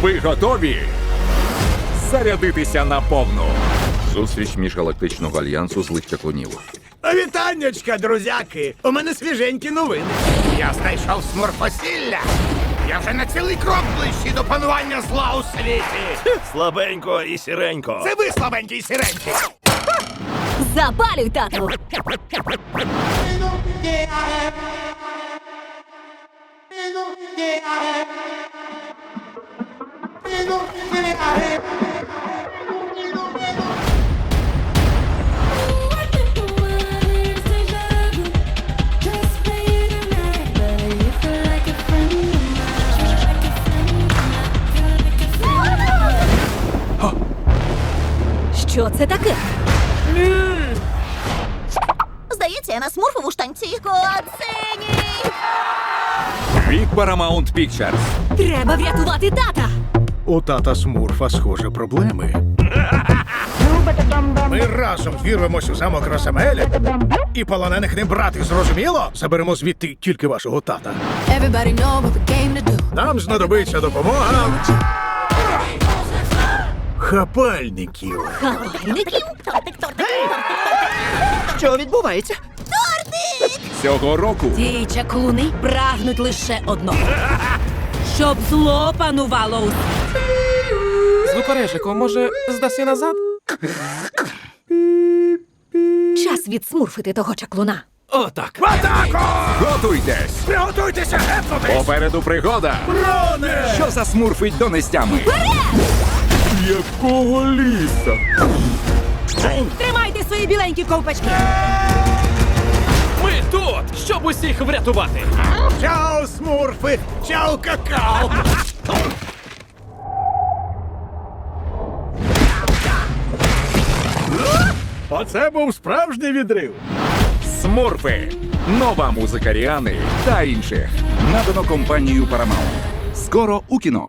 Ви готові зарядитися на повну. Зустріч міжгалактичного альянсу злих чаклунів. Вітаннячка, друзяки! У мене свіженькі новини. Я знайшов сморфосілля. Я вже на цілий крок ближчий до панування зла у світі. Слабенько і сіренько. Це ви, слабенькі і сиренькі. Запалюй, тату! Що це таке? Здається, я на смурфову штанці. Коциній! Вік Paramount Pictures. Треба врятувати тата! У тата Смурфа, схоже, проблеми. Ми разом вірвемось у замок Росамеля і полонених не брати, зрозуміло? Заберемо звідти тільки вашого тата. Нам знадобиться допомога. Хапальників. Хапальників? Тортик, тортик, Що відбувається? Цього року Ті чаклуни прагнуть лише одного. Щоб зло панувало у Звукорежику, може, здасться назад? Час відсмурфити того чаклуна. Отак. готуйтесь! Приготуйтеся гепнути! Попереду пригода! Що засмурфить донестями? Якого ліса? Тримайте свої біленькі ковпачки. Ми тут, щоб усіх врятувати. Чао, смурфи! Чао, какао! Оце був справжній відрив. Смурфи. Нова музика Ріани та інших. Надано компанією Paramount. Скоро у кіно.